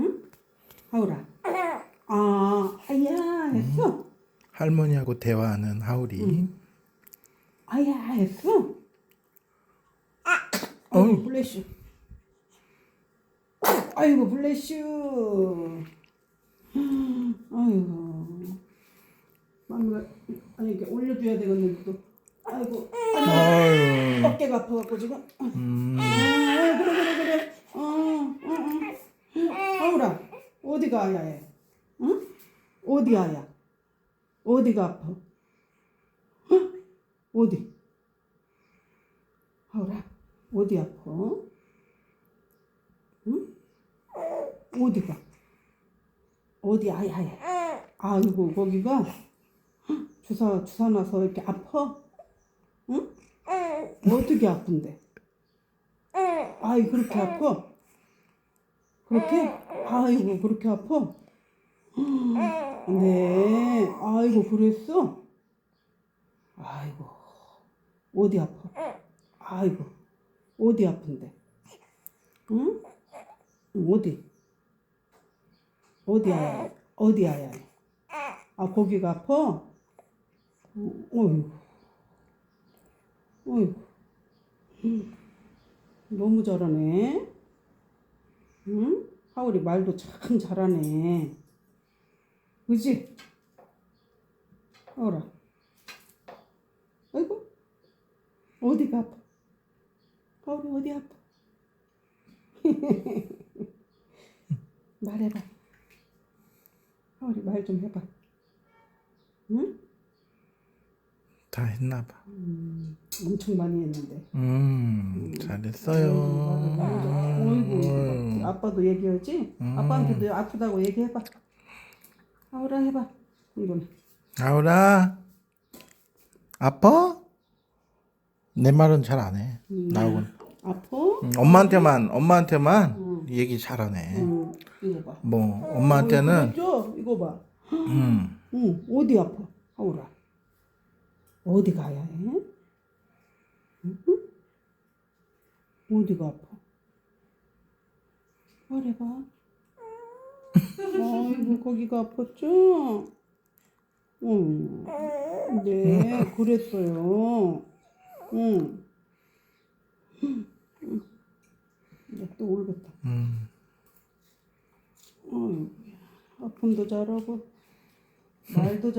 응? 하울아. 아, 아야 했어. 할머니하고 대화하는 하울이. 아야 했어. 아이고 블레슈. 아이고 블레슈. 아이고. 마누라 아니 이렇게 올려줘야 되겠는데 또. 아이고 아유. 어깨가 아파갖고 지금. 음. 아, 그래 그래 그래. 어, 어, 어. 하울아 어디가 아야 해? 응? 어디 아야? 어디가 아파? 응? 어디? 하울아 어디 아파? 응? 어디가? 어디 아야 해? 아이고 거기가 주사 주사 나서 이렇게 아파? 응? 어떻게 아픈데? 아이 그렇게 아파? 그렇게? 아이고 그렇게 아파? 네 아이고 그랬어? 아이고 어디 아파? 아이고 어디 아픈데? 응? 어디? 어디 아야? 어디 아야? 아 거기가 아파? 어, 어이구 어이구 너무 잘하네. 응? 하울이 말도 참 잘하네. 그지? 하울아. 아이고. 어디가 아파? 하울이 어디 아파? 말해봐. 하울이 말 좀 해봐. 응? 다 했나 봐. 음, 엄청 많이 했는데. 음. 잘했어요. 어이구, 아빠도 얘기하지? 음. 아빠한테도 아프다고 얘기해봐. 아우라 해봐. 이거는. 하울아. 아파? 내 말은 잘 안 해. 음. 나하고는. 아파? 음, 엄마한테만 엄마한테만 얘기 잘하네. 응, 이거 봐. 뭐 엄마한테는 죠 이거 봐. 음. 응, 어디 아파? 아우라. 어디 가야 해? 응? 어디가 아파? 말해봐. 아이고, 거기가 아팠죠? 응. 네, 그랬어요. 응. 또 울겠다. 음. 아픔도 잘하고, 말도 잘